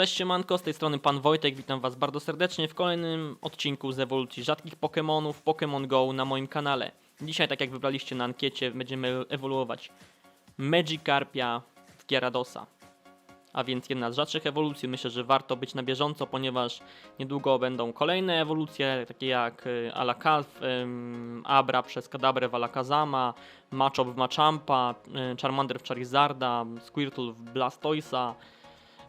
Cześć siemanko, z tej strony Pan Wojtek, witam Was bardzo serdecznie w kolejnym odcinku z ewolucji rzadkich Pokémonów Pokémon Go na moim kanale. Dzisiaj, tak jak wybraliście na ankiecie, będziemy ewoluować Magikarpia w Gyaradosa. A więc jedna z rzadszych ewolucji, myślę, że warto być na bieżąco, ponieważ niedługo będą kolejne ewolucje, takie jak y, Alakalf, ym, Abra przez Kadabrę w Alakazama, Machop w Machampa, y, Charmander w Charizarda, Squirtle w Blastoisa,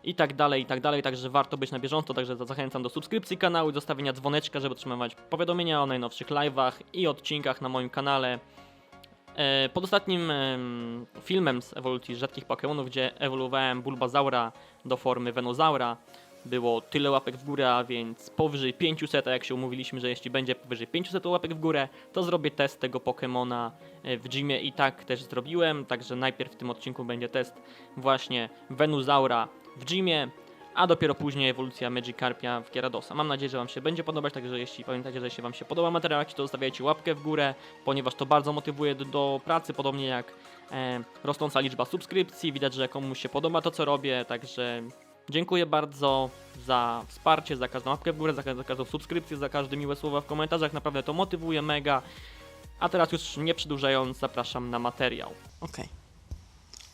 i tak dalej, i tak dalej, także warto być na bieżąco, także za- zachęcam do subskrypcji kanału i zostawienia dzwoneczka, żeby otrzymywać powiadomienia o najnowszych live'ach i odcinkach na moim kanale. E, Pod ostatnim em, filmem z ewolucji rzadkich Pokémonów, gdzie ewoluowałem Bulbazaura do formy Venozaura, było tyle łapek w górę, a więc powyżej 500, a jak się umówiliśmy, że jeśli będzie powyżej 500 łapek w górę, to zrobię test tego Pokémona e, w gymie. I tak też zrobiłem, także najpierw w tym odcinku będzie test właśnie Venusaura w gymie, a dopiero później ewolucja Magikarpia w Gyaradosa. Mam nadzieję, że Wam się będzie podobać, także jeśli pamiętacie, że jeśli Wam się podoba materiał, to zostawiajcie łapkę w górę, ponieważ to bardzo motywuje do, do pracy, podobnie jak e, rosnąca liczba subskrypcji. Widać, że komuś się podoba to, co robię, także dziękuję bardzo za wsparcie, za każdą łapkę w górę, za, za każdą subskrypcję, za każde miłe słowa w komentarzach. Naprawdę to motywuje mega. A teraz już nie przedłużając, zapraszam na materiał. Okej.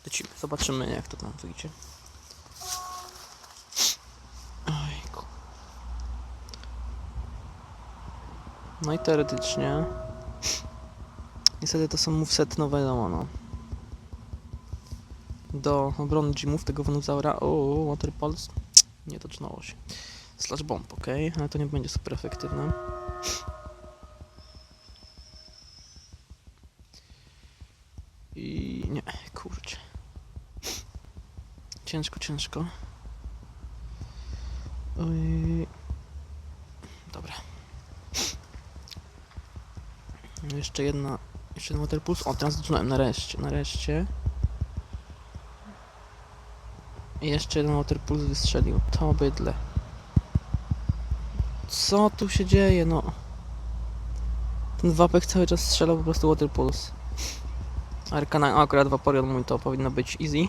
Lecimy. Zobaczymy, jak to tam wyjdzie. No i teoretycznie. Niestety to są moveset nowe wiadomo, no. Do obrony gymów tego Venusaura. O, Water Pulse. Nie docznało się. Slash Bomb, ok, ale to nie będzie super efektywne. I nie, kurczę. Ciężko, ciężko. Oj. Dobra. Jeszcze jedna. Jeszcze jeden Water Pulse. O, teraz zaczynałem nareszcie, nareszcie. I jeszcze jeden Water Pulse wystrzelił. To bydle. Co tu się dzieje, no? Ten wapek cały czas strzelał po prostu Water Pulse. Arkana, o, akurat Vaporeon mój to powinno być easy.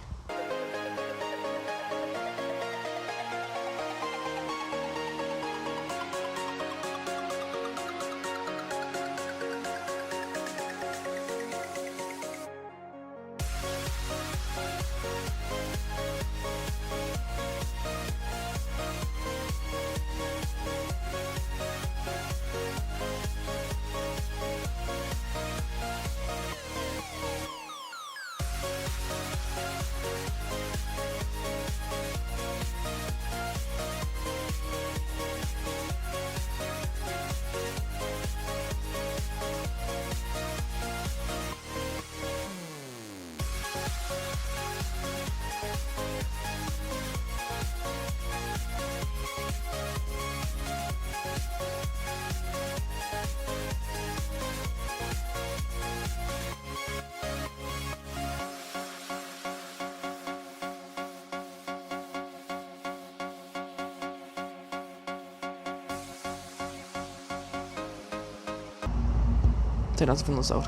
Teraz Venozaur.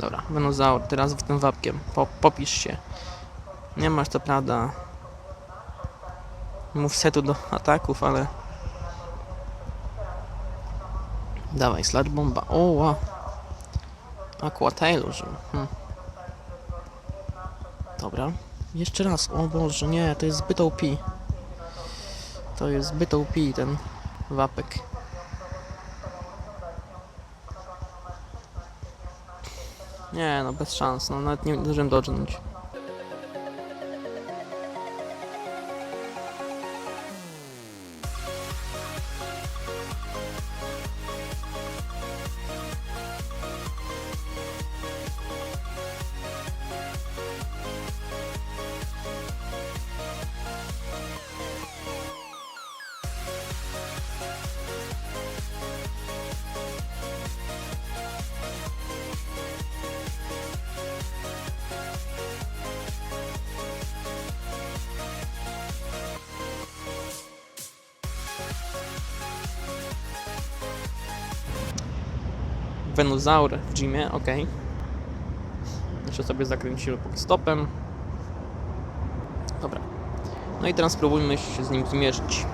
Dobra, Venozaur, teraz w tym wapkiem. Po, popisz się. Nie masz to prawda. Mów setu do ataków, ale. Dawaj, slash bomba. O, wow. Aqua Tail użył. Hm. Dobra. Jeszcze raz. O Boże, nie, to jest zbyt OP. To jest zbyt OP ten wapek. Nie, no bez szans, no nawet nie zdążyłem dodżnąć. Venusaur w gymie, ok. Jeszcze sobie zakręciłem pod stopem. Dobra. No i teraz spróbujmy się z nim zmierzyć.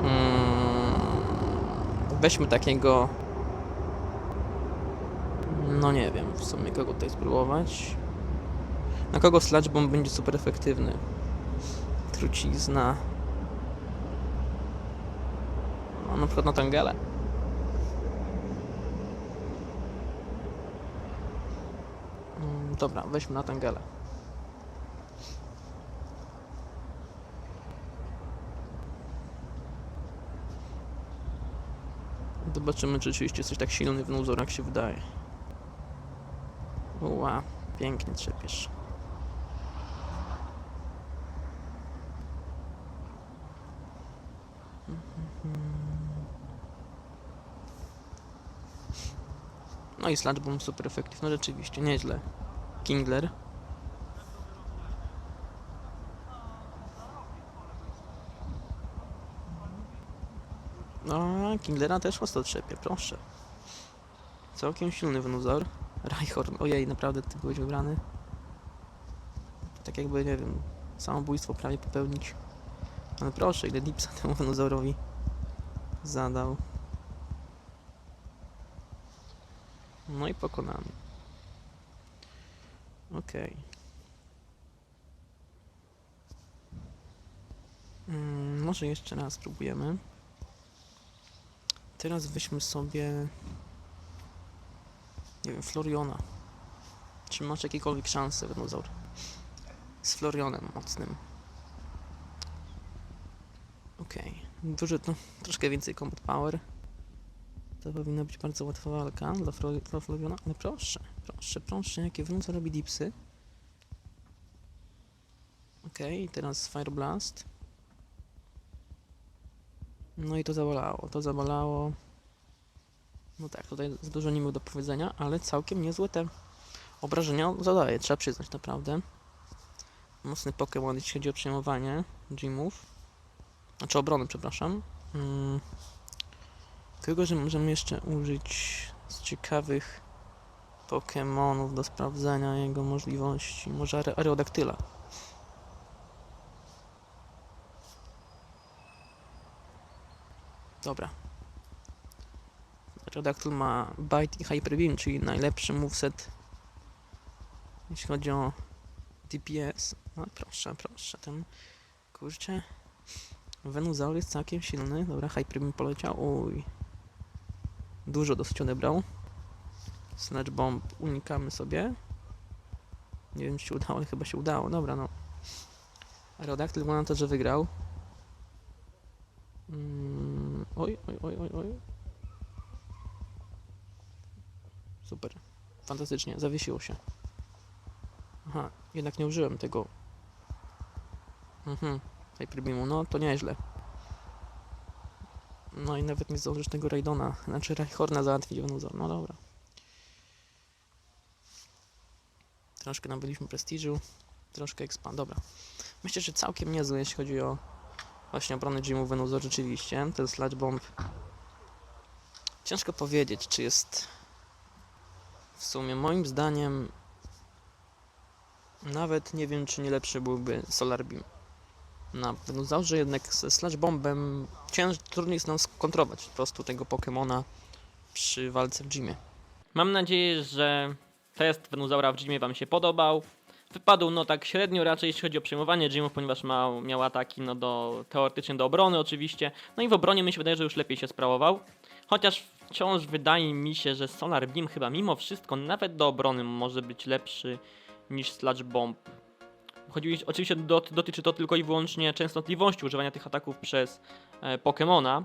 Mm, weźmy takiego. No nie wiem, w sumie kogo tutaj spróbować. Na kogo Sludge będzie super efektywny? Trucizna. No na przykład na Tangele. Dobra, weźmy na Tangele. Zobaczymy, czy rzeczywiście jesteś tak silny w nuzor, jak się wydaje. Ła, pięknie trzepiesz. No i Sludge Bomb super efektywny, rzeczywiście, nieźle. Kingler. No, Kinglera też mocno trzepie, proszę. Całkiem silny wynuzor. Reichhorn, ojej, naprawdę ty byłeś wybrany. Tak jakby, nie wiem, samobójstwo prawie popełnić. Ale proszę, ile dipsa temu wynuzorowi zadał. No i pokonany. Okej. Mm, może jeszcze raz spróbujemy. Teraz weźmy sobie. Nie wiem, Floriona. Czy masz jakiekolwiek szanse, Wenozaur? Z Florionem mocnym. Okej. Duży, no, troszkę więcej combat power. To powinna być bardzo łatwa walka dla, Flo dla Floriona, ale proszę, proszę, proszę, jakie Wenozaur robi dipsy. Okej, teraz Fire Blast. No i to zabolało, to zabolało. No tak, tutaj dużo nie miał do powiedzenia, ale całkiem niezłe te obrażenia zadaje, trzeba przyznać naprawdę. Mocny Pokémon, jeśli chodzi o przejmowanie gymów. Znaczy obrony, przepraszam. Mm. Kogo, że możemy jeszcze użyć z ciekawych Pokémonów do sprawdzenia jego możliwości? Może Aerodaktyla. Dobra. Aerodactyl ma Bite i Hyper Beam, czyli najlepszy moveset jeśli chodzi o DPS. No proszę, proszę, ten kurczę Venusaur jest całkiem silny. Dobra, Hyper Beam poleciał. Uj. Dużo dosyć odebrał. Snatch Bomb unikamy sobie. Nie wiem czy się udało, ale chyba się udało. Dobra, no. Aerodactyl wygląda na to, że wygrał. Mm, oj, oj, oj, oj, oj. Super. Fantastycznie, zawiesiło się. Aha, jednak nie użyłem tego. Mhm, Hyperbeamu, no to nieźle. No i nawet nie zdążysz tego Raidona, znaczy Rayhorna załatwić no dobra. Troszkę nabyliśmy prestiżu, troszkę expand, dobra. Myślę, że całkiem niezły, jeśli chodzi o właśnie obronę Jimu Venuzor, rzeczywiście. Ten Sludge Bomb. Ciężko powiedzieć, czy jest w sumie moim zdaniem nawet nie wiem, czy nie lepszy byłby Solar Beam. Na Venusaurze jednak ze Slash Bombem cięż, trudniej jest nam skontrować po prostu tego Pokemona przy walce w gymie. Mam nadzieję, że test Venusaura w gymie Wam się podobał. Wypadł no tak średnio raczej jeśli chodzi o przejmowanie gymów, ponieważ ma, miał ataki no do, teoretycznie do obrony oczywiście. No i w obronie mi się wydaje, że już lepiej się sprawował. Chociaż wciąż wydaje mi się, że Solar Beam chyba mimo wszystko nawet do obrony może być lepszy niż Sludge Bomb. Chodzi, oczywiście dot, dotyczy to tylko i wyłącznie częstotliwości używania tych ataków przez e, Pokemona,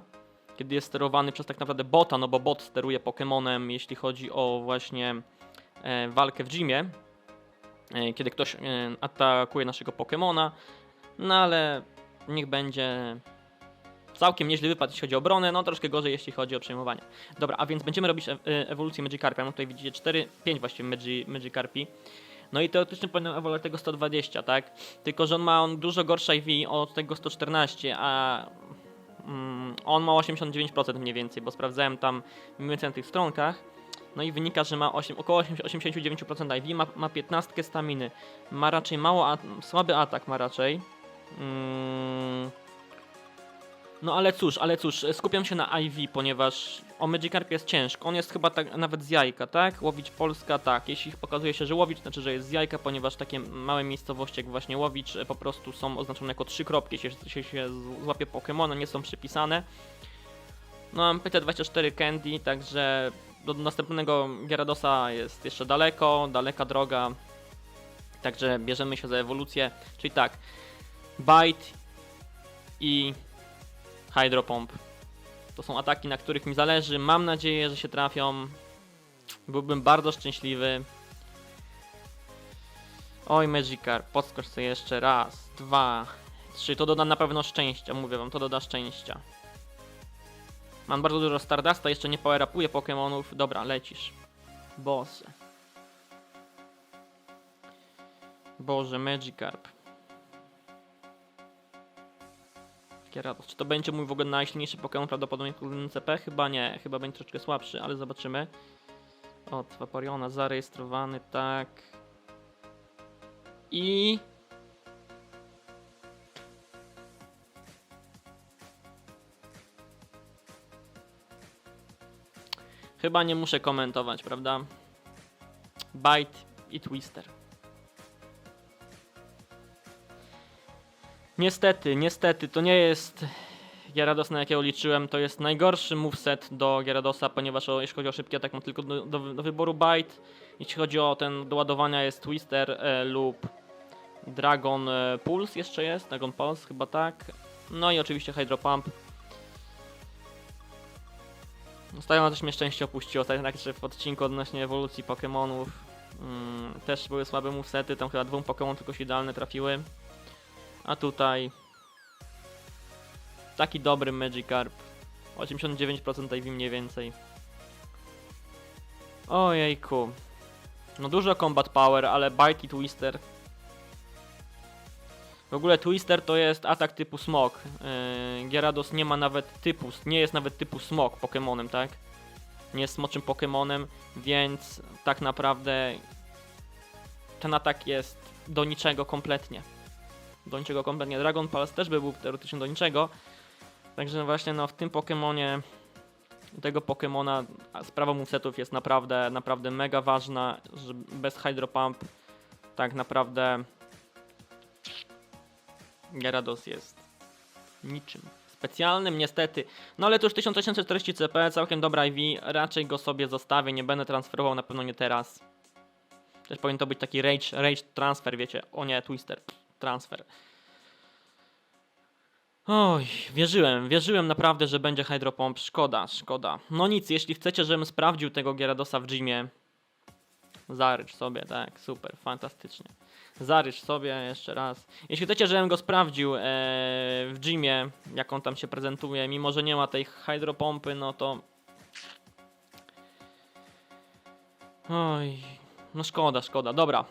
kiedy jest sterowany przez tak naprawdę bota, no bo bot steruje Pokemonem, jeśli chodzi o właśnie walkę w gymie, e, kiedy ktoś e, atakuje naszego Pokemona, no ale niech będzie całkiem nieźle wypad, jeśli chodzi o obronę, no troszkę gorzej, jeśli chodzi o przejmowanie. Dobra, a więc będziemy robić e- e- ewolucję Magikarpia, no tutaj widzicie 4, 5 właściwie Magi, Magikarpi. No i teoretycznie powinien ewoluować tego 120, tak? Tylko, że on ma on dużo gorsze IV od tego 114, a mm, on ma 89% mniej więcej, bo sprawdzałem tam mniej więcej na tych stronkach. No i wynika, że ma 8, około 80 89% IV, ma, ma 15 staminy, ma raczej mało, a, słaby atak ma raczej. Mm. No ale cóż, ale cóż, skupiam się na IV, ponieważ o Magikarpie jest ciężko. On jest chyba tak nawet z jajka, tak? Łowicz Polska, tak. Jeśli pokazuje się, że Łowicz, znaczy, że jest z jajka, ponieważ takie małe miejscowości jak właśnie Łowicz e, po prostu są oznaczone jako trzy kropki, jeśli się, się złapie Pokemona, nie są przypisane. No mam PT24 Candy, także do następnego Gyaradosa jest jeszcze daleko, daleka droga. Także bierzemy się za ewolucję. Czyli tak, Bite i Hydro Pump. To są ataki, na których mi zależy. Mam nadzieję, że się trafią. Byłbym bardzo szczęśliwy. Oj, Magikarp, podskocz sobie jeszcze raz, dwa, trzy. To doda na pewno szczęścia, mówię wam, to doda szczęścia. Mam bardzo dużo Stardasta, jeszcze nie power upuję Pokemonów. Dobra, lecisz. Boże. Boże, Magikarp. Gyarados. Czy to będzie mój w ogóle najsilniejszy Pokémon prawdopodobnie w CP? Chyba nie, chyba będzie troszeczkę słabszy, ale zobaczymy. O, Vaporeona zarejestrowany, tak. I... Chyba nie muszę komentować, prawda? Bite i Twister. Niestety, niestety, to nie jest Gyarados, na jakiego liczyłem. To jest najgorszy moveset do Gyaradosa, ponieważ o, jeśli chodzi o szybki atak, mam tylko do, do, do wyboru Bite. Jeśli chodzi o ten do ładowania jest Twister e, lub Dragon e, Pulse jeszcze jest, Dragon Pulse chyba tak. No i oczywiście Hydro Pump. Ostatnio też mnie szczęście opuściło, tak także w odcinku odnośnie ewolucji Pokémonów mm, też były słabe movesety, tam chyba dwóm Pokémon tylko się idealne trafiły. A tutaj taki dobry Magikarp. 89% IV mniej więcej. Ojejku. No dużo combat power, ale Bite i Twister. W ogóle Twister to jest atak typu smok. Yy, Gyarados nie ma nawet typu, nie jest nawet typu smok Pokemonem, tak? Nie jest smoczym Pokemonem, więc tak naprawdę ten atak jest do niczego kompletnie do niczego kompletnie. Dragon Pulse też by był teoretycznie do niczego. Także właśnie no, w tym Pokemonie tego Pokemona sprawa movesetów jest naprawdę, naprawdę mega ważna, że bez Hydro Pump tak naprawdę Gyarados jest niczym specjalnym niestety. No ale to już 1840 CP, całkiem dobra IV, raczej go sobie zostawię, nie będę transferował, na pewno nie teraz. Też powinien to być taki rage, rage transfer, wiecie, o nie, Twister transfer. Oj, wierzyłem, wierzyłem naprawdę, że będzie Hydropomp. Szkoda, szkoda. No nic, jeśli chcecie, żebym sprawdził tego Gyaradosa w gymie, zarycz sobie, tak, super, fantastycznie. Zarycz sobie jeszcze raz. Jeśli chcecie, żebym go sprawdził ee, w gymie, jak on tam się prezentuje, mimo że nie ma tej hydropompy, no to... Oj, no szkoda, szkoda. Dobra,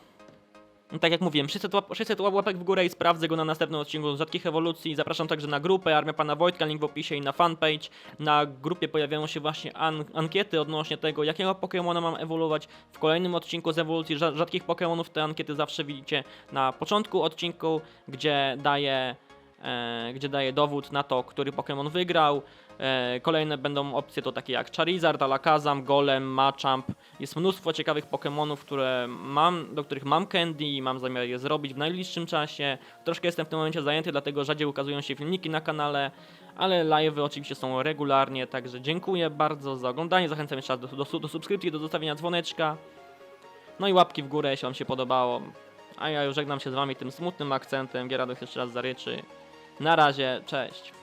tak jak mówiłem, 600, łap 600 łapek w górę i sprawdzę go na następnym odcinku Rzadkich Ewolucji. Zapraszam także na grupę Armia Pana Wojtka, link w opisie i na fanpage. Na grupie pojawiają się właśnie an ankiety odnośnie tego, jakiego Pokémona mam ewoluować. W kolejnym odcinku z ewolucji rzadkich Pokémonów te ankiety zawsze widzicie na początku odcinku, gdzie daję, e, gdzie daję dowód na to, który Pokémon wygrał. E, kolejne będą opcje to takie jak Charizard, Alakazam, Golem, Machamp. Jest mnóstwo ciekawych Pokémonów, które mam, do których mam Candy i mam zamiar je zrobić w najbliższym czasie. Troszkę jestem w tym momencie zajęty, dlatego rzadziej ukazują się filmiki na kanale, ale live'y oczywiście są regularnie, także dziękuję bardzo za oglądanie. Zachęcam jeszcze raz do, do, do subskrypcji, do zostawienia dzwoneczka. No i łapki w górę, jeśli Wam się podobało. A ja już żegnam się z Wami tym smutnym akcentem. Gieradoch jeszcze raz zaryczy. Na razie, cześć.